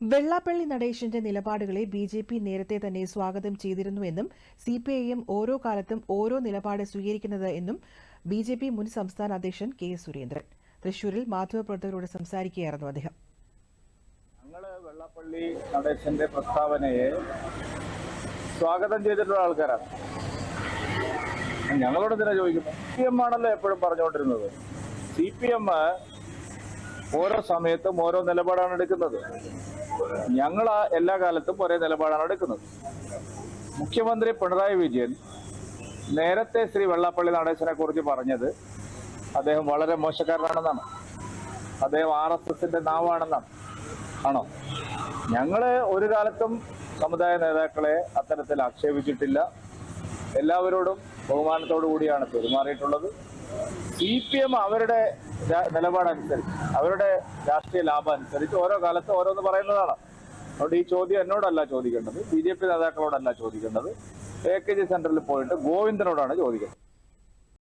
വെള്ളാപ്പള്ളി നടേശന്റെ നിലപാടുകളെ B J P നേരത്തെ തന്നെ സ്വാഗതം ചെയ്തിരുന്നുവെന്നും സി പി ഐ എം ഓരോ കാലത്തും ഓരോ നിലപാട് സ്വീകരിക്കുന്നത് എന്നും ബി ജെ പി മുൻ സംസ്ഥാന അധ്യക്ഷൻ കെ സുരേന്ദ്രൻ. തൃശൂരിൽ മാധ്യമപ്രവർത്തകരോട് സംസാരിക്കുകയായിരുന്നു അദ്ദേഹം. ഞങ്ങൾ വെള്ളാപ്പള്ളി നടേശന്റെ പ്രസ്താവനയെ സ്വാഗതം ചെയ്തിട്ടുള്ള ആൾക്കാരാണ്. ഞങ്ങളോട് എന്തിനാ ചോദിക്കുന്നു സി പി എം ആണല്ലോ എപ്പോഴും പറഞ്ഞുകൊണ്ടിരുന്നത്. സി പി എം ഓരോ സമയത്തും ഓരോ നിലപാടാണ് എടുക്കുന്നത്. ഞങ്ങൾ എല്ലാ കാലത്തും ഒരേ നിലപാടാണ് എടുക്കുന്നത്. മുഖ്യമന്ത്രി പിണറായി വിജയൻ നേരത്തെ ശ്രീ വെള്ളാപ്പള്ളി നടേശനെ കുറിച്ച് പറഞ്ഞത് അദ്ദേഹം വളരെ മോശക്കാരനാണെന്നാണ്. അദ്ദേഹം ആർ എസ് എസിന്റെ നാവാണെന്നാണ്. ആണോ? ഞങ്ങൾ ഒരു കാലത്തും സമുദായ നേതാക്കളെ അത്തരത്തിൽ ആക്ഷേപിച്ചിട്ടില്ല. എല്ലാവരോടും ബഹുമാനത്തോടു കൂടിയാണ് പെരുമാറിയിട്ടുള്ളത്. സി പി എം അവരുടെ നിലപാടനുസരിച്ച് അവരുടെ രാഷ്ട്രീയ ലാഭം അനുസരിച്ച് ഓരോ കാലത്ത് ഓരോന്ന് പറയുന്നതാണ്. അതുകൊണ്ട് ഈ ചോദ്യം എന്നോടല്ല ചോദിക്കേണ്ടത് ബി ജെ പി നേതാക്കളോടല്ല ചോദിക്കേണ്ടത്. എ കെ ജി സെന്ററിൽ പോയിട്ട് ഗോവിന്ദനോടാണ് ചോദിക്കേണ്ടത്.